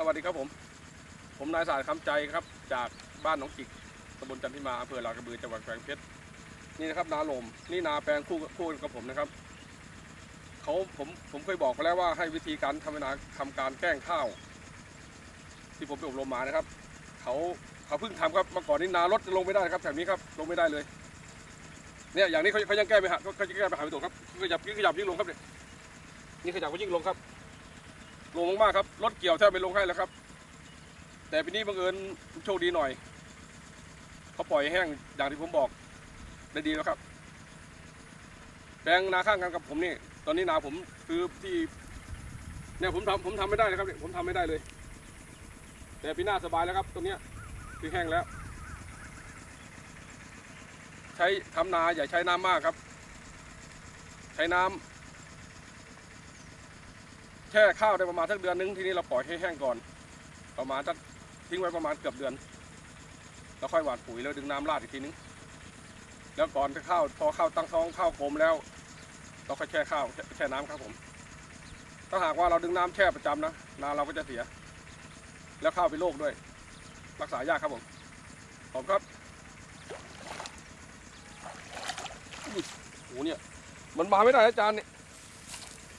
สวัสดีครับผม ผมนายสารคำใจครับ จากบ้านหนองจิกตำบลจันทิมาอำเภอลาดกระบือจังหวัดกำแพงเพชรนี่นะครับนาลมนี่นาแปลงคู่คู่กับผมนะครับเขาผมผมเคยบอกไปแล้วว่าให้วิธีการทำนาทำการแกล้งข้าว ที่ผมไปอบรมมานะครับเขาเขาเพิ่งทำครับเมื่อก่อนนี้นารถลงไม่ได้ครับแถบนี้ครับลงไม่ได้เลยเนี่ยอย่างนี้เขาเขายังแก้ไม่หาเขาจะแก้ไปหาไม่ถูกครับขยับขยับยิ่งลงครับเนี่ยนี่ขยับก็ยิ่งลงครับ ลงมากครับรถเกี่ยวแทบไม่ลงให้แล้วครับ แต่ปีนี้บังเอิญโชคดีหน่อยเขาปล่อยแห้งอย่างที่ผมบอกได้ดีแล้วครับ แปลงนาข้างกันกับผมนี่ตอนนี้นาผมคือที่เนี่ยผมทำผมทำไม่ได้เลยครับเนี่ยผมทำไม่ได้เลย แต่ปีหน้าสบายแล้วครับ ตรงเนี้ยคือแห้งแล้ว ใช้ทำนาอย่าใช้น้ำมากครับ ใช้น้ำ แช่ข้าวได้ประมาณสักเดือนนึงทีนี้เราปล่อยให้แห้งก่อน ประมาณสักทิ้งไว้ประมาณเกือบเดือน แล้วค่อยหว่านปุ๋ยแล้วดึงน้ำราดอีกทีนึง แล้วก่อนจะข้าวพอข้าวตั้งท้องข้าวโคมแล้ว เราค่อยแช่ข้าวแช่น้ำครับผม ถ้าหากว่าเราดึงน้ำแช่ประจำนะนาเราก็จะเสีย แล้วข้าวเป็นโรคด้วย รักษายากครับผมขอบคุณครับโอ้โหเนี่ยมันมาไม่ได้อาจารย์เนี่ย